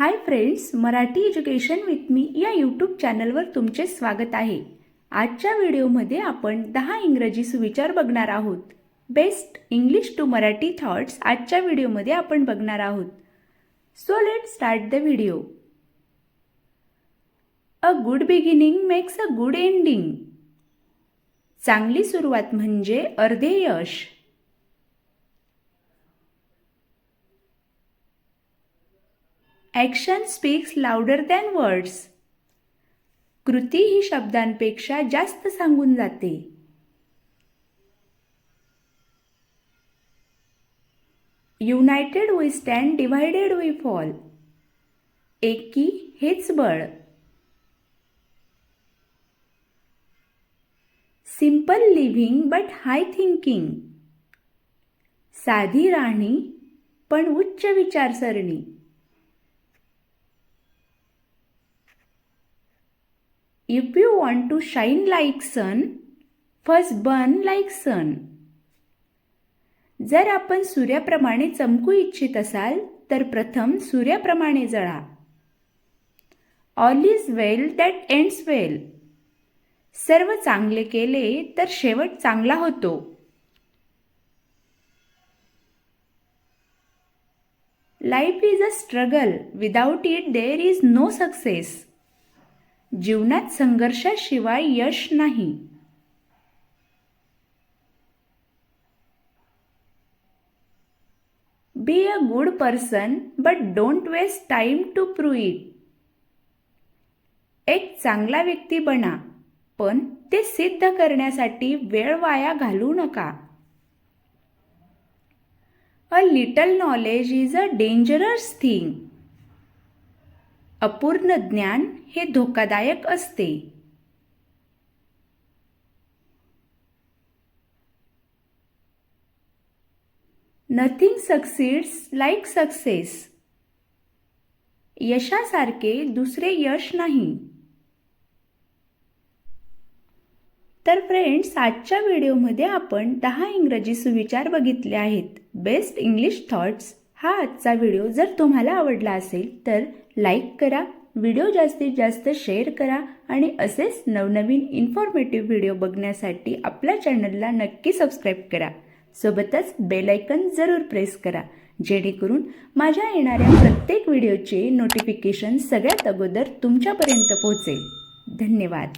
Hi friends Marathi education with मी या YouTube चॅनलवर तुमचे स्वागत आहे. आजच्या व्हिडिओमध्ये आपण दहा इंग्रजी सुविचार बघणार आहोत. Best English to Marathi thoughts आजच्या व्हिडिओमध्ये आपण बघणार आहोत. So let start the video a good beginning makes a good ending चांगली सुरुवात म्हणजे अर्धे यश. Action speaks louder than words कृती ही शब्दांपेक्षा जास्त सांगून जाते. United we stand divided we fall एकी हेच बळ. Simple living but high thinking साधी राहणी पण उच्च विचारसरणी. If you want to shine like sun, first burn like sun. जर आपण सूर्याप्रमाणे चमकू इच्छित असाल तर प्रथम सूर्याप्रमाणे जळा. All is well that ends well सर्व चांगले केले तर शेवट चांगला होतो. Life is a struggle without it there is no success जीवनात संघर्षाशिवाय यश नाही. Be a good person but don't waste time to prove it एक चांगला व्यक्ती बना पण ते सिद्ध करण्यासाठी वेळ वाया घालू नका. A little knowledge is a dangerous thing अपूर्ण ज्ञान हे धोकादायक असते. नथिंग सक्सीड्स लाईक सक्सेस यशासारखे दुसरे यश नाही. तर फ्रेंड्स आजच्या व्हिडिओमध्ये आपण दहा इंग्रजी सुविचार बघितले आहेत. बेस्ट इंग्लिश थॉट्स हा आजचा व्हिडिओ जर तुम्हाला आवडला असेल तर लाईक करा व्हिडिओ जास्तीत जास्त शेअर करा आणि असेच नवनवीन इन्फॉर्मेटिव्ह व्हिडिओ बघण्यासाठी आपल्या चॅनलला नक्की सबस्क्राईब करा. सोबतच बेलायकन जरूर प्रेस करा जेणेकरून माझ्या येणाऱ्या प्रत्येक व्हिडिओचे नोटिफिकेशन सगळ्यात अगोदर तुमच्यापर्यंत पोहोचेल. धन्यवाद.